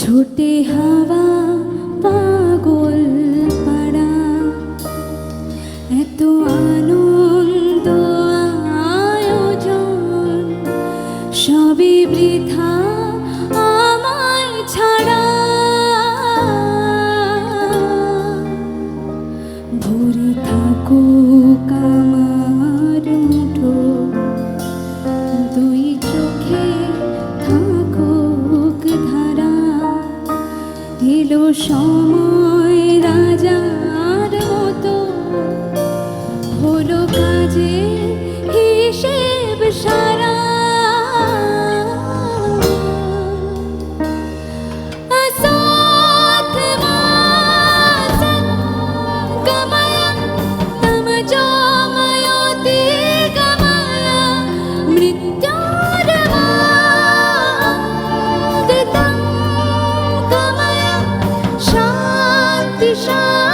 छोटे हवा ছিল সময় রাজা 一生